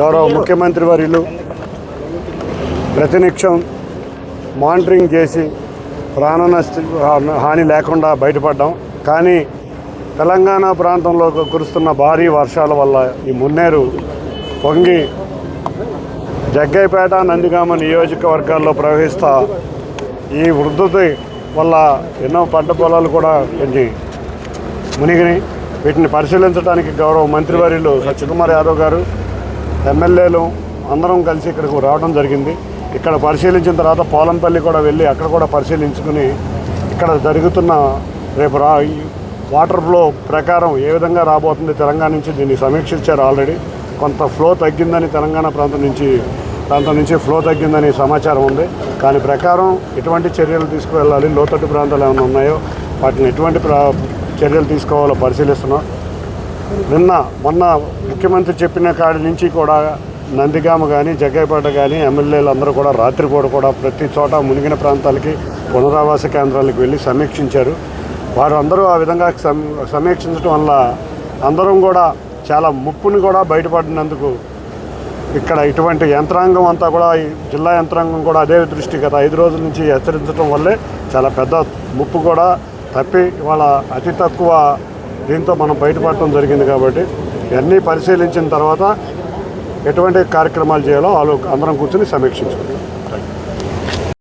గౌరవ ముఖ్యమంత్రి వర్యులు ప్రతినిత్యం మానిటరింగ్ చేసి ప్రాణ హాని లేకుండా బయటపడ్డాం. కానీ తెలంగాణ ప్రాంతంలో కురుస్తున్న భారీ వర్షాల వల్ల ఈ మున్నేరు పొంగి జగ్గైపేట నందిగామ నియోజకవర్గాల్లో ప్రవహిస్తా ఈ వృద్ధి వల్ల ఎన్నో పంట పొలాలు కూడా కొన్ని మునిగినాయి. వీటిని పరిశీలించడానికి గౌరవ మంత్రివర్యులు సత్యకుమార్ యాదవ్ గారు ఎమ్మెల్యేలు అందరం కలిసి ఇక్కడికి రావడం జరిగింది. ఇక్కడ పరిశీలించిన తర్వాత పోలంపల్లి కూడా వెళ్ళి అక్కడ కూడా పరిశీలించుకుని ఇక్కడ జరుగుతున్న రేపు రా ఈ వాటర్ ఫ్లో ప్రకారం ఏ విధంగా రాబోతుంది తెలంగాణ నుంచి దీన్ని సమీక్షించారు ఆల్రెడీ. కొంత ఫ్లో తగ్గిందని తెలంగాణ ప్రాంతం నుంచి ప్రాంతం నుంచి ఫ్లో తగ్గిందని సమాచారం ఉంది. దాని ప్రకారం ఎటువంటి చర్యలు తీసుకువెళ్ళాలి? లోతట్టు ప్రాంతాలు ఏమైనా ఉన్నాయో? వాటిని ఎటువంటి ప్రా చర్యలు తీసుకోవాలో పరిశీలిస్తున్నాం. నిన్న మొన్న ముఖ్యమంత్రి చెప్పిన కాడి నుంచి కూడా నందిగామ కానీ జగ్గైపేట కానీ ఎమ్మెల్యేలు అందరూ కూడా రాత్రిపూట కూడా ప్రతి చోట మునిగిన ప్రాంతాలకి పునరావాస కేంద్రాలకు వెళ్ళి సమీక్షించారు. వారు అందరూ ఆ విధంగా సమీక్షించడం వల్ల అందరం కూడా చాలా ముప్పుని కూడా బయటపడినందుకు ఇక్కడ ఇటువంటి యంత్రాంగం అంతా కూడా ఈ జిల్లా యంత్రాంగం కూడా అదే దృష్టి గత ఐదు రోజుల నుంచి హెచ్చరించడం వల్లే చాలా పెద్ద ముప్పు కూడా తప్పి ఇవాళ అతి తక్కువ దీంతో మనం బయటపడటం జరిగింది కాబట్టి ఇవన్నీ పరిశీలించిన తర్వాత ఎటువంటి కార్యక్రమాలు చేయాలో వాళ్ళు అందరం కూర్చొని సమీక్షించుకుంటాం.